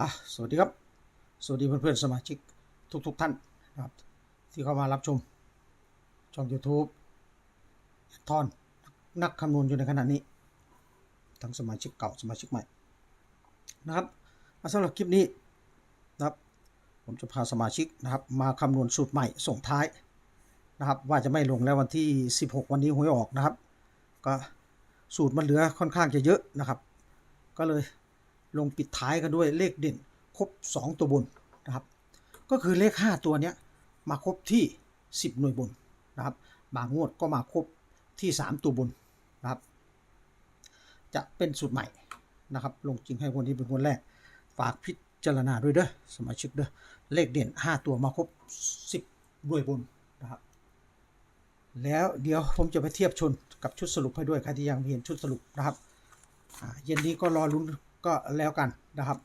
อะสวัสดีครับ สวัสดีเพื่อนๆสมาชิกทุกๆทท่านนะครับ ที่เข้ามารับชม ช่อง YouTube ทอนนักคำนวณอยู่ในขณะนี้ ทั้งสมาชิกเก่าสมาชิกใหม่นะครับสำหรับคลิปนี้นะครับผมจะพาสมาชิกนะครับ มาคำนวณสูตรใหม่ส่งท้ายนะครับ ว่าจะไม่ลงแล้ววันที่ 16 วันนี้หวยออกนะครับ ก็สูตรมันเหลือค่อนข้างจะเยอะนะครับ ก็เลย ลงปิดท้ายกันด้วยเลขเด่นครบ 2 ตัวบนนะครับ ก็คือเลข 5 ตัวเนี้ยมาครบที่ 10 หน่วยบนนะครับบางงวดก็มาครบที่ 3 ตัวบนนะครับ จะเป็นสูตรใหม่นะครับ ลงจริงให้คนที่เป็นคนแรก ฝากพิจารณาด้วยเด้อสมาชิกเด้อเลขเด่น 5 ตัวมาครบ 10 หน่วยบนนะครับ แล้วเดี๋ยวผมจะไปเทียบชนกับชุดสรุปให้ด้วยใครที่ยังไม่เห็นชุดสรุปนะครับเย็นนี้ก็รอลุ้น ก็แล้วกันนะครับ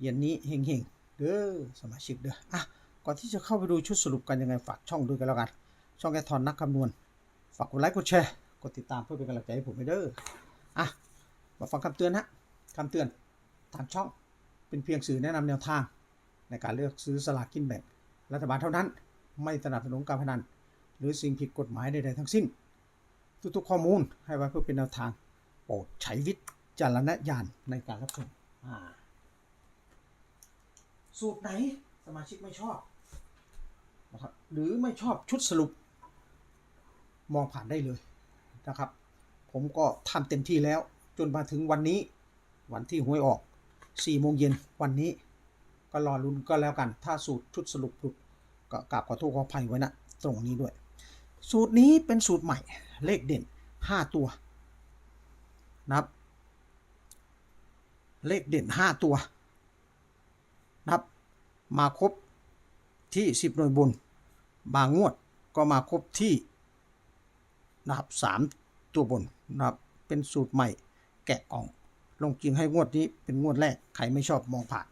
เย็นนี้เฮงๆเด้อสมาชิกเด้ออะก่อนที่จะเข้าไปดูชุดสรุปกันยังไงฝากช่องด้วยกันแล้วกัน ช่องแกทอนนักคำนวณ ฝากกดไลค์กดแชร์กดติดตามเพื่อเป็นกำลังใจให้ผมเด้ออะมาฟังคำเตือนฮะคำเตือนทางช่องเป็นเพียงสื่อแนะนำแนวทาง ในการเลือกซื้อสลากกินแบ่งรัฐบาลเท่านั้น ไม่สนับสนุนการพนัน หรือสิ่งผิดกฎหมายใดๆทั้งสิ้น ทุกๆข้อมูลให้ไว้เพื่อเป็นแนวทาง โปรดใช้วิจ จารณญาณในการรับชมสูตรไหนสมาชิกไม่ชอบนะครับหรือไม่ชอบชุดสรุป มองผ่านได้เลยนะครับ ผมก็ทำเต็มที่แล้ว จนมาถึงวันนี้ วันที่หวยออก4โมงเย็นวันนี้ ก็รอลุ้นก็แล้วกัน ถ้าสูตรชุดสรุปหลุดก็กราบขอโทษขออภัยไว้นะตรงนี้ด้วย สูตรนี้เป็นสูตรใหม่เลขเด่น 5 ตัวนะครับ เลขเด่น 5 ตัวนะครับมาครบที่ 10 หน่วยบนบางงวดก็มาครบที่นะครับ3ตัวบนนะครับเป็นสูตรใหม่แกะกล่อง ลงจริงให้งวดนี้เป็นงวดแรก ใครไม่ชอบมองผ่าน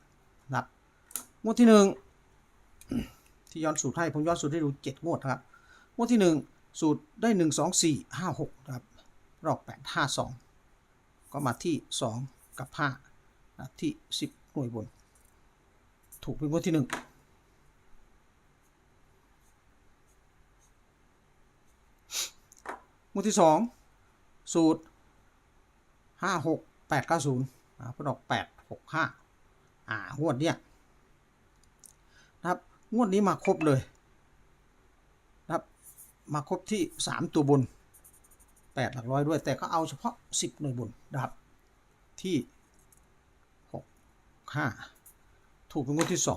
นะครับงวดที่หนึ่งที่ย้อนสูตรให้ ผมย้อนสูตรให้ดูเจ็ดงวดนะครับงวดที่หนึ่งสูตรได้หนึ่งสองสี่ห้าหกนะครับรอบแปดห้าสองก็มาที่สองกับห้า นะที่สิบหน่วยบน ถูกเป็นงวดที่หนึ่งวดที่สองสูตรห้าหกแปดเก้าศูนย์นะพอดอกแปดหกห้าอ่างวดเนี้ยนะครับ งวดนี้มาครบเลยนะครับ มาครบที่ 3 ตัวบน 8 หลักร้อยด้วย แต่ก็เอาเฉพาะ 10 หน่วยบนนะครับที่ 6 5ถูกเป็นงวดที่2ง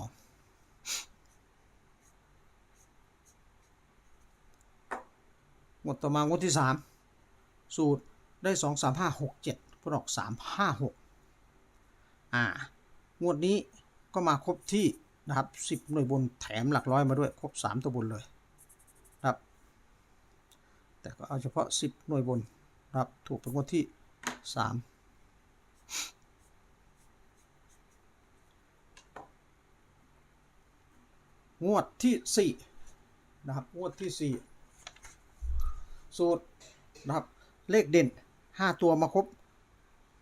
งวดต่อมางวดที่3สูตรได้2 3 5 6 7พอดอก3 5 6อ่างวดนี้ก็มาครบที่นะครับ10หน่วยบนแถมหลักร้อยมาด้วยครบ3ตัวบนเลยนะครับ แต่ก็เอาเฉพาะ10หน่วยบนนะครับถูกเป็นงวดที่3 งวดที่4นะครับงวดที่4สูตรนะครับเลขเด่น5ตัวมาครบ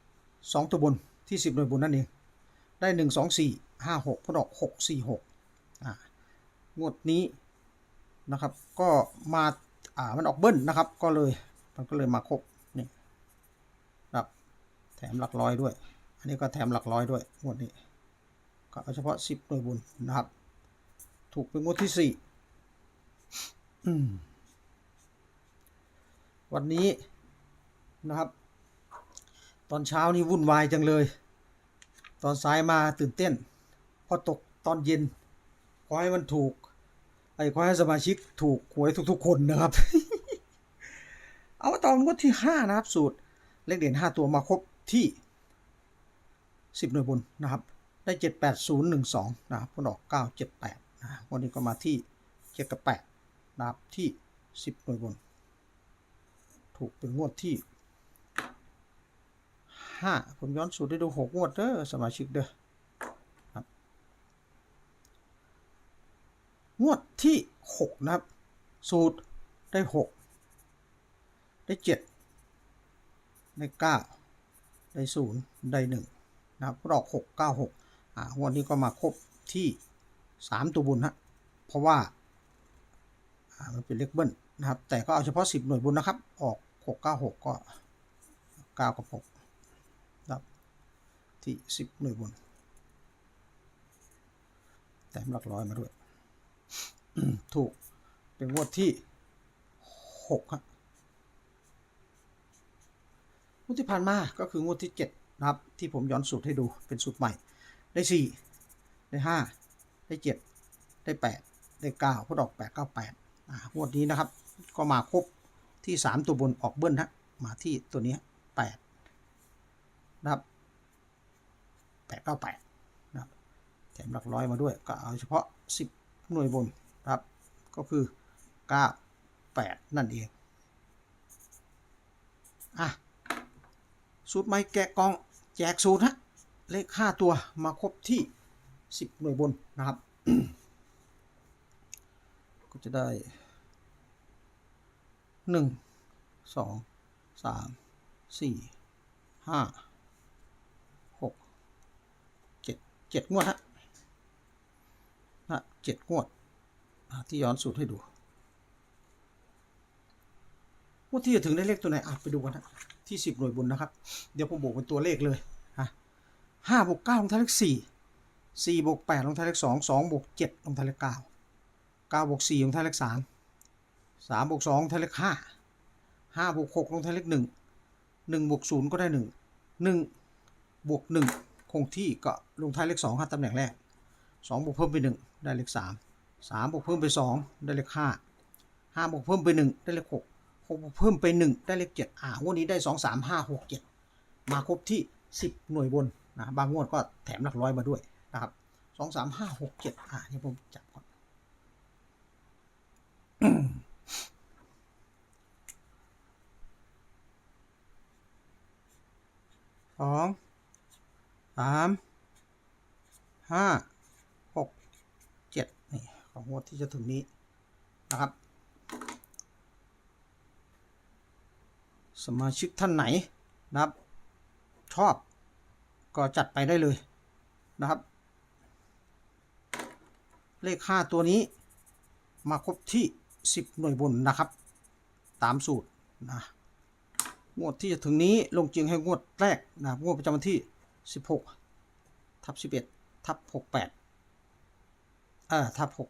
2ตัวบนที่10หน่วยบนนั่นเองได้1 2 4 5 6พอดอก6 4 6อ่างวดนี้นะครับก็มาอ่ามันออกเบิ้ลนะครับก็เลยมันก็เลยมาครบนี่ครับแถมหลักร้อยด้วย อันนี้ก็แถมหลักร้อยด้วยงวดนี้ก็เอาเฉพาะ10หน่วยบุญนะครับ ถูกเป็นงวดที่4อืมวันนี้นะครับ ตอนเช้านี่วุ่นวายจังเลย ตอนสายมาตื่นเต้น พอตกตอนเย็น ขอให้มันถูก ไอ้ขอให้สมาชิกถูกหวยทุก ๆ คนนะครับ เอาตอนงวดที่ห้านะครับ สูตร เลขเด่นห้าตัวมาครบที่สิบหน่วยบนนะครับ ได้เจ็ดแปดศูนย์หนึ่งสองนะครับผลออกเก้าเจ็ดแปด วันนี้ก็มาที่เจ็ดกับแปดนะครับที่สิบหน่วยบน ถูกเป็นงวดที่ห้าผมย้อนสูตรได้ดูหกงวดเด้อสมาชิกเด้องวดที่6นะครับ สูตรได้6ได้7ได้9ได้0ได้1นะครับรอก6 9 6อ่างวดนี้ก็มาครบที่ สามตัวบนฮะเพราะว่ามันเป็นเลขเบิ้ลนะครับ แต่ก็เอาเฉพาะสิบหน่วยบนนะครับ ออกหกเก้าหกก็เก้ากับหกนะครับที่สิบหน่วยบน แต้มหลักร้อยมาด้วย ถูกเป็นงวดที่หกฮะงวดที่ผ่านมาก็คืองวดที่เจ็ดนะครับ ที่ผมย้อนสูตรให้ดูเป็นสูตรใหม่ ได้สี่ได้ห้า ได้เจ็ดได้แปดได้เก้าพอดอกแปดเก้าแปดอ่างวดนี้นะครับ ก็มาครบที่สามตัวบนออกเบิ้ลฮะมาที่ตัวนี้แปดนะครับแปดเก้าแปดนะครับแถมหลักร้อยมาด้วย ก็เอาเฉพาะ10หน่วยบนนะครับ ก็คือ9 8นั่นเอง อะสูตรไม้แกะกองแจกสูตรฮะเลข5ตัวมาครบที่ 10 หน่วยบนนะครับ ก็จะได้ 1 2 3 4 5 6 7 7 งวดฮะนะเจ็ดงวดที่ย้อนสูตรให้ดูงวดที่จะถึงได้เลขตัวไหนอะไปดูกันนะที่สิบหน่วยบุญนะครับ เดี๋ยวผมบวกเป็นตัวเลขเลยฮะห้าบวกเก้าลงท้ายเลขสี่ สี่บวกแปดลงท้ายเลขสองสองบวกเจ็ดลงท้ายเลขเก้าเก้าบวกสี่ลงท้ายเลขสามสามบวกสองลงท้ายเลขห้าห้าบวกหกลงท้ายเลขหนึ่งหนึ่งบวกศูนย์ก็ได้หนึ่งหนึ่งบวกหนึ่งคงที่ก็ลงท้ายเลขสองห้าตำแหน่งแรกสองบวกเพิ่มไปหนึ่งได้เลขสามสามบวกเพิ่มไปสองได้เลขห้าห้าบวกเพิ่มไปหนึ่งได้เลขหกหกบวกเพิ่มไปหนึ่งได้เลขเจ็ดอ่างวดนี้ได้สองสามห้าหกเจ็ดมาครบที่สิบหน่วยบนนะบางงวดก็แถมหลักร้อยมาด้วย นะครับสองสามห้าหกเจ็ดอ่านี่ผมจับก่อนสองสามห้าหกเจ็ดนี่ของงวดที่จะถึงนี้นะครับ สมาชิกท่านไหนนะครับ ชอบก็จัดไปได้เลยนะครับ เลขห้าตัวนี้ มาครบที่สิบหน่วยบนนะครับ ตามสูตรนะงวดที่จะถึงนี้ลงจริงให้งวดแรกนะงวดประจำวันที่ 16 ทับ 11 ทับ 68อ่าทับ 68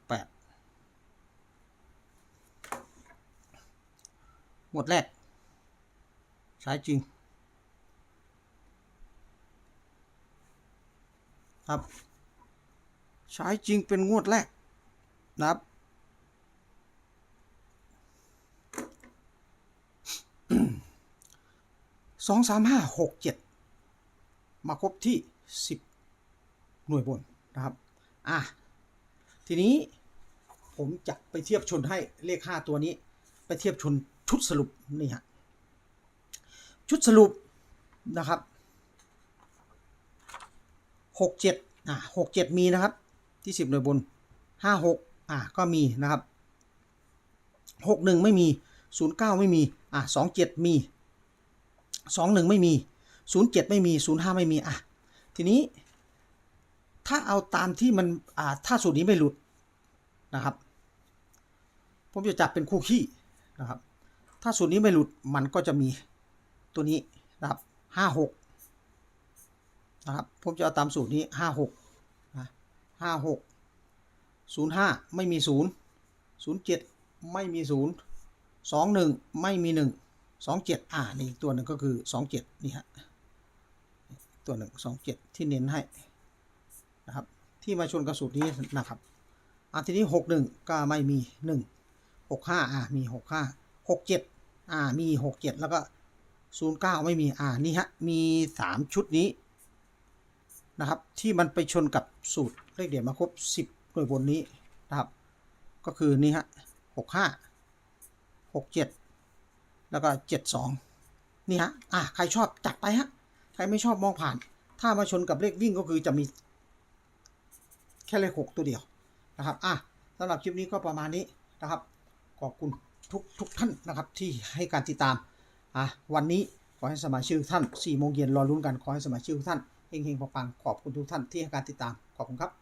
งวดแรก ใช้จริงครับ ใช้จริงเป็นงวดแรกนะครับ สองสามห้าหกเจ็ดมาครบที่สิบหน่วยบนนะครับ อะ ทีนี้ผมจะไปเทียบชนให้เลขห้าตัวนี้ ไปเทียบชนชุดสรุปนี่ฮะชุดสรุปนะครับหกเจ็ดอะหกเจ็ดมีนะครับ ที่สิบหน่วยบนห้าหกอะก็มีนะครับหกหนึ่งไม่มีศูนย์เก้าไม่มีอะสองเจ็ดมีสองหนึ่งไม่มีศูนย์เจ็ดไม่มีศูนย์ห้าไม่มีอะทีนี้ถ้าเอาตามที่มันอ่าถ้าสูตรนี้ไม่หลุดนะครับ ผมจะจับเป็นคู่ขี้นะครับ ถ้าสูตรนี้ไม่หลุดมันก็จะมีตัวนี้นะครับห้าหกนะครับ ผมจะเอาตามสูตรนี้ห้าหก ห้าหกศูนย์ห้าไม่มีศูนย์ศูนย์เจ็ดไม่มีศูนย์สองหนึ่งไม่มีหนึ่งสองเจ็ดอ่านี่ตัวหนึ่งก็คือสองเจ็ดนี่ฮะตัวหนึ่งสองเจ็ดที่เน้นให้นะครับที่มาชนกระสุนนี้นะครับอ่าทีนี้หกหนึ่งก็ไม่มีหนึ่งหกห้าอ่ามีหกห้าหกเจ็ดอ่ามีหกเจ็ดแล้วก็ศูนย์เก้าไม่มีอ่านี่ฮะมีสามชุดนี้นะครับที่มันไปชนกับสูตร เลขเดียนมาครบสิบหน่วยบนนี้นะครับ ก็คือนี่ฮะหกห้าหกเจ็ดแล้วก็เจ็ดสองนี่ฮะอะใครชอบจัดไปฮะ ใครไม่ชอบมองผ่าน ถ้ามาชนกับเลขวิ่งก็คือจะมี แค่เลขหกตัวเดียวนะครับอะสำหรับคลิปนี้ก็ประมาณนี้นะครับ ขอบคุณทุกทุกท่านนะครับที่ให้การติดตามอะวันนี้ขอให้สมาชิกทุกท่าน4โมงเย็นรอรุ้นกันขอให้สมาชิกทุกท่านเฮงๆปังๆขอบคุณทุกท่านที่ให้การติดตามขอบคุณครับ